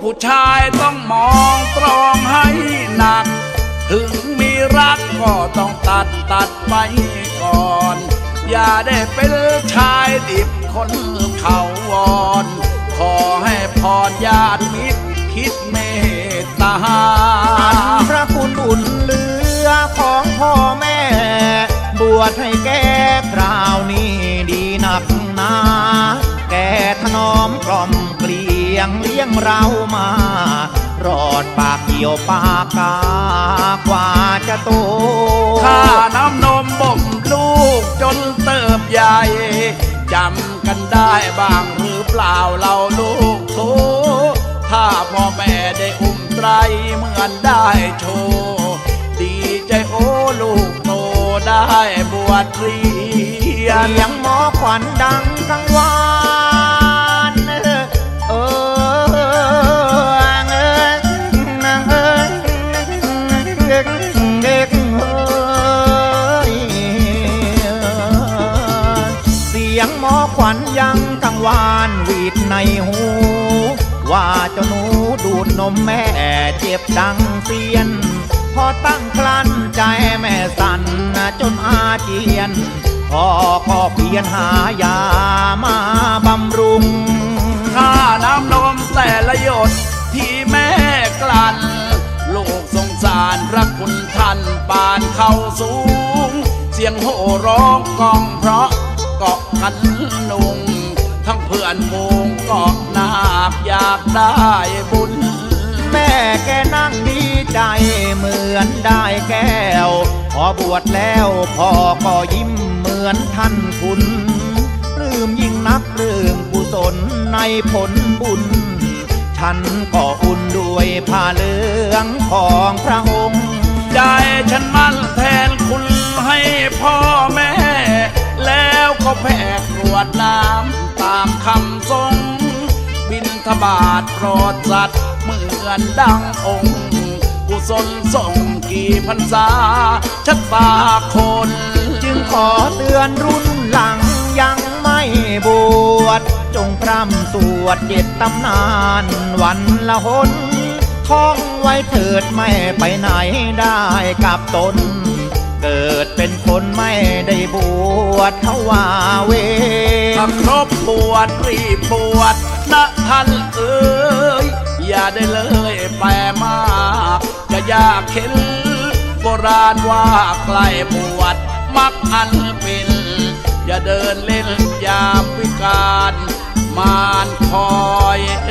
ผู้ชายต้องมองตรองให้หนัก ถึงมีรักก็ต้องตัดตัดไปก่อน อย่าได้เป็นชายดิบคนเขาวอนขอให้พรญาติมิตรคิดเมตตาพระคุณอุ่นเหลือของพ่อแม่ บวชให้แก่คราวนี้ดีหนักหนา แกถนอมกล่อมเก ลียงเลี้ยงเรามา รอดปากเกี่ยวปากกากว่าจะโตข้าน้ำนมบ่มลูกจนเติบใหญ่จำกันได้บ้างหรือเปล่าเราลูกโตถ้าพ่อแม่ได้อุ้มไตรเหมือนได้โชว์ดีใจโอ้ลูกโตได้บวชเรียนเสียงหมอขวัญดังกังวาน ยังกังวานหวีดในหู ว่าเจ้าหนูดูดนมแม่เจ็บดังเสียน พอตั้งคลันใจแม่สั่นจนอาเจียนพ่อก็เพียนหายามาบำรุง ค่าน้ำนมแต่ละหยดที่แม่กลั่นลูกสงสารพระคุณท่านปานเข้าสูง เสียงโห่ร้องกองเพราะเกาะกัน นุงทั้งเพื่อนมูงเกาะนาคอยากได้บุญ แม่แกนั่งดีใจเหมือนได้แก้ว พอบวชแล้วพ่อก็ยิ้มเหมือนท่านคุณลื้มยิ่งนักเรื่องกุศลในผลบุญ ฉันก็อุ่นด้วยผ้าเหลืองของพระองค์ใจฉันมั่นแทนคุณให้พ่อแม่ แล้วก็แผ่กรวดน้ำ ตามคำทรงบินทบาทโปรดสัตว์เหมือนดังองค์กุศลส่งกี่พรรษาชะตาคน จึงขอเตือนรุ่นหลังยังไม่บวชจงพร่ำสวดเจ็ดตำนานวันละหนท่องไว้เถิดไม่ไปไหนได้กับตน เกิดเป็นคนไม่ได้บวชเขาว่าเวถ้าครบ บวชรีบบวชนะท่านเอ๋ยอย่าได้เลยแปลมาก จะยากเข็นโบราณว่าใกล้บวชมักอันเป็น อย่าเดินเล่นยามวิการ มานคอยเอ